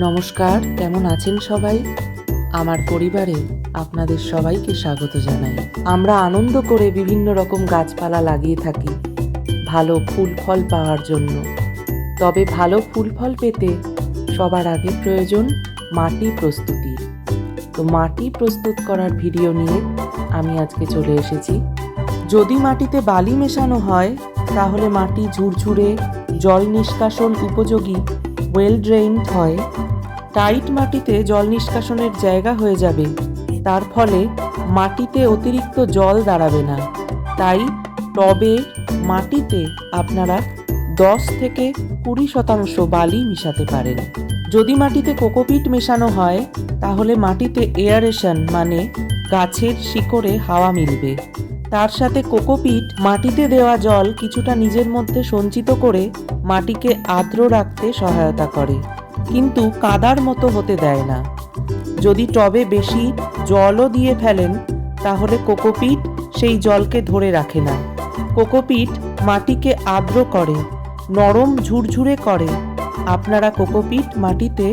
নমস্কার, কেমন আছেন সবাই? আমার পরিবারে আপনাদের সবাইকে স্বাগত জানাই। আমরা আনন্দ করে বিভিন্ন রকম গাছপালা লাগিয়ে থাকি, ভালো ফুল ফল পাওয়ার জন্য। তবে ভালো ফুল ফল পেতে সবার আগে প্রয়োজন মাটি প্রস্তুতির তো মাটি প্রস্তুত করার ভিডিও নিয়ে আমি আজকে চলে এসেছি। যদি মাটিতে বালি মেশানো হয়, তাহলে মাটি ঝুরঝুরে জল নিষ্কাশন উপযোগী ওয়েল ড্রেইনড হয় টাইট মাটিতে জল নিষ্কাশনের জায়গা হয়ে যাবে। তার ফলে মাটিতে অতিরিক্ত জল দাঁড়াবে না। তাই টবে মাটিতে আপনারা দশ থেকে কুড়ি শতাংশ বালি মিশাতে পারেন। যদি মাটিতে কোকোপিট মেশানো হয়, তাহলে মাটিতে এয়ারেশন মানে গাছের শিকড়ে হাওয়া মিলবে। তার সাথে কোকোপিট মাটিতে দেওয়া জল কিছুটা নিজের মধ্যে সঞ্চিত করে মাটিকে আর্দ্র রাখতে সহায়তা করে, কিন্তু কাদার মতো হতে দেয় না। যদি টবে বেশি জলও দিয়ে ফেলেন, তাহলে কোকোপিট সেই জলকে ধরে রাখে না। কোকোপিট মাটিকে আর্দ্র করে, নরম ঝুরঝুরে করে। আপনারা কোকোপিট মাটিতে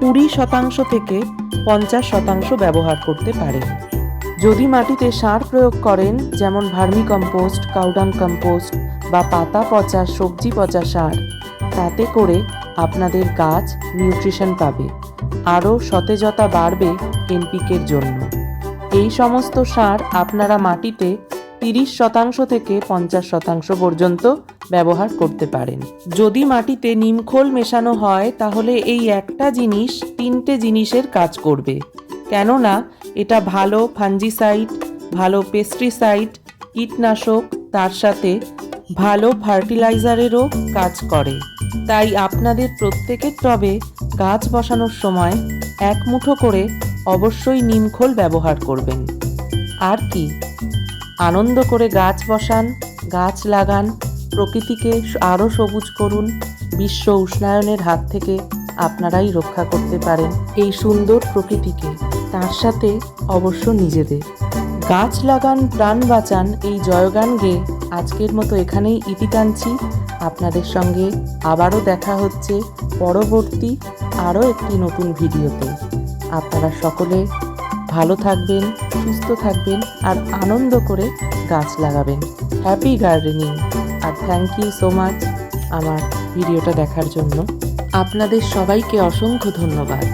কুড়ি শতাংশ থেকে পঞ্চাশ শতাংশ ব্যবহার করতে পারেন। যদি মাটিতে সার প্রয়োগ করেন, যেমন ভার্মি কম্পোস্ট কাউডাং কম্পোস্ট বা পাতা পচা, সবজি পচা সার, তাতে করে আপনাদের গাছ নিউট্রিশন পাবে। আরও সতেজতা বাড়বে এনপিকের জন্য। এই সমস্ত সার আপনারা মাটিতে তিরিশ শতাংশ থেকে পঞ্চাশ শতাংশ পর্যন্ত ব্যবহার করতে পারেন। যদি মাটিতে নিমখোল মেশানো হয়, তাহলে এই একটা জিনিস তিনটে জিনিসের কাজ করবে। কেননা, এটা ভালো ফাঞ্জিসাইড ভালো পেস্টিসাইড, কীটনাশক, তার সাথে ভালো ফার্টিলাইজারেরও কাজ করে। তাই আপনাদের প্রত্যেকের টবে গাছ বসানোর সময় এক মুঠো করে অবশ্যই নিমখোল ব্যবহার করবেন। আর কি? আনন্দ করে গাছ বসান, গাছ লাগান, প্রকৃতিকে আরও সবুজ করুন, বিশ্ব উষ্ণায়নের হাত থেকে আপনারাই রক্ষা করতে পারেন এই সুন্দর প্রকৃতিকে। তার সাথে অবশ্য নিজেদের। গাছ লাগান, প্রাণ বাঁচান, এই জয়গান গেয়ে আজকের মতো এখানেই ইতি টানছি। আপনাদের সঙ্গে আবারও দেখা হচ্ছে পরবর্তী আরও একটি নতুন ভিডিওতে। আপনারা সকলে ভালো থাকবেন, সুস্থ থাকবেন আর আনন্দ করে গাছ লাগাবেন। হ্যাপি গার্ডেনিং আর থ্যাংক ইউ সো মাচ আমার ভিডিওটা দেখার জন্য। আপনাদের সবাইকে অসংখ্য ধন্যবাদ।